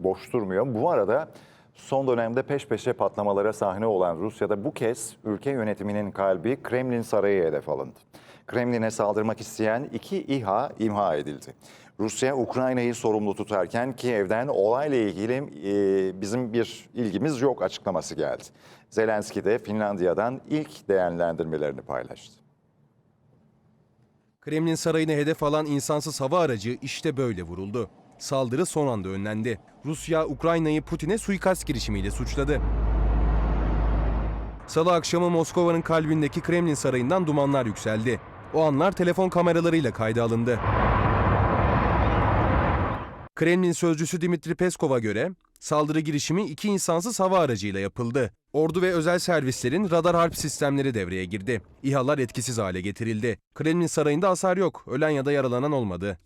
boş durmuyor. Bu arada son dönemde peş peşe patlamalara sahne olan Rusya'da bu kez ülke yönetiminin kalbi Kremlin Sarayı hedef alındı. Kremlin'e saldırmak isteyen iki İHA imha edildi. Rusya Ukrayna'yı sorumlu tutarken Kiev'den olayla ilgili e, bizim bir ilgimiz yok açıklaması geldi. Zelenski de Finlandiya'dan ilk değerlendirmelerini paylaştı. Kremlin sarayını hedef alan insansız hava aracı işte böyle vuruldu. Saldırı son anda önlendi. Rusya, Ukrayna'yı Putin'e suikast girişimiyle suçladı. Salı akşamı Moskova'nın kalbindeki Kremlin sarayından dumanlar yükseldi. O anlar telefon kameralarıyla kayda alındı. Kremlin sözcüsü Dimitri Peskov'a göre saldırı girişimi iki insansız hava aracıyla yapıldı. Ordu ve özel servislerin radar harp sistemleri devreye girdi. İHA'lar etkisiz hale getirildi. Kremlin sarayında hasar yok, ölen ya da yaralanan olmadı.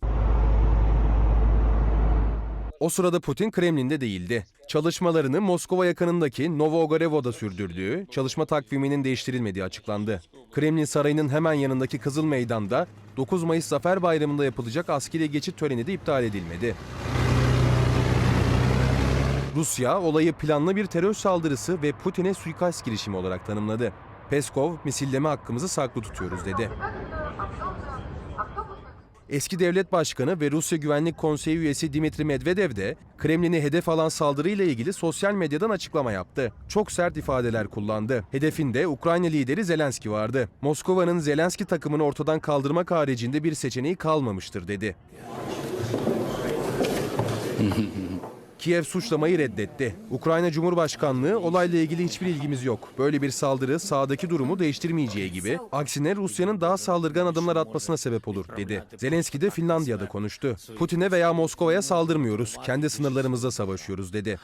O sırada Putin Kremlin'de değildi. Çalışmalarını Moskova yakınındaki Novogorevo'da sürdürdüğü, çalışma takviminin değiştirilmediği açıklandı. Kremlin Sarayı'nın hemen yanındaki Kızıl Meydan'da 9 Mayıs Zafer Bayramı'nda yapılacak askeri geçit töreni de iptal edilmedi. Rusya olayı planlı bir terör saldırısı ve Putin'e suikast girişimi olarak tanımladı. Peskov, misilleme hakkımızı saklı tutuyoruz dedi. Eski devlet başkanı ve Rusya Güvenlik Konseyi üyesi Dimitri Medvedev de Kremlin'i hedef alan saldırıyla ilgili sosyal medyadan açıklama yaptı. Çok sert ifadeler kullandı. Hedefinde Ukrayna lideri Zelenski vardı. Moskova'nın Zelenski takımını ortadan kaldırmak haricinde bir seçeneği kalmamıştır dedi. Kiev suçlamayı reddetti. Ukrayna Cumhurbaşkanlığı olayla ilgili hiçbir ilgimiz yok. Böyle bir saldırı sahadaki durumu değiştirmeyeceği gibi aksine Rusya'nın daha saldırgan adımlar atmasına sebep olur dedi. Zelenski de Finlandiya'da konuştu. Putin'e veya Moskova'ya saldırmıyoruz. Kendi sınırlarımızda savaşıyoruz dedi.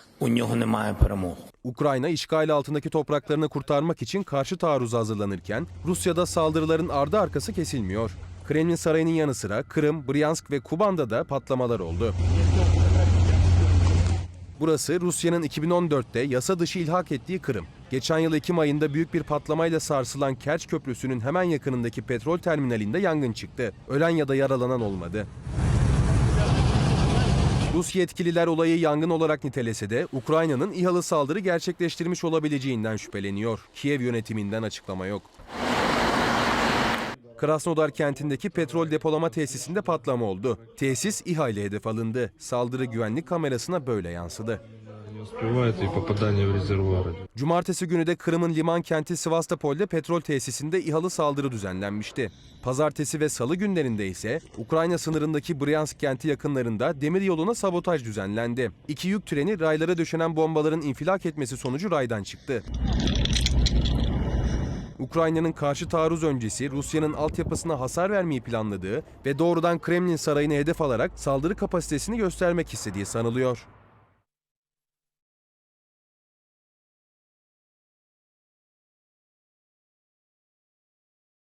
Ukrayna işgal altındaki topraklarını kurtarmak için karşı taarruza hazırlanırken Rusya'da saldırıların ardı arkası kesilmiyor. Kremlin Sarayı'nın yanı sıra Kırım, Bryansk ve Kuban'da da patlamalar oldu. Burası Rusya'nın 2014'te yasa dışı ilhak ettiği Kırım. Geçen yıl Ekim ayında büyük bir patlamayla sarsılan Kerç Köprüsü'nün hemen yakınındaki petrol terminalinde yangın çıktı. Ölen ya da yaralanan olmadı. Rus yetkililer olayı yangın olarak nitelese de Ukrayna'nın İHA'lı saldırı gerçekleştirmiş olabileceğinden şüpheleniyor. Kiev yönetiminden açıklama yok. Krasnodar kentindeki petrol depolama tesisinde patlama oldu. Tesis ihale hedef alındı. Saldırı güvenlik kamerasına böyle yansıdı. Cumartesi günü de Kırım'ın liman kenti Sivastopol'de petrol tesisinde İHA'lı saldırı düzenlenmişti. Pazartesi ve salı günlerinde ise Ukrayna sınırındaki Bryansk kenti yakınlarında demir yoluna sabotaj düzenlendi. İki yük treni raylara döşenen bombaların infilak etmesi sonucu raydan çıktı. Ukrayna'nın karşı taarruz öncesi Rusya'nın altyapısına hasar vermeyi planladığı ve doğrudan Kremlin sarayını hedef alarak saldırı kapasitesini göstermek istediği sanılıyor.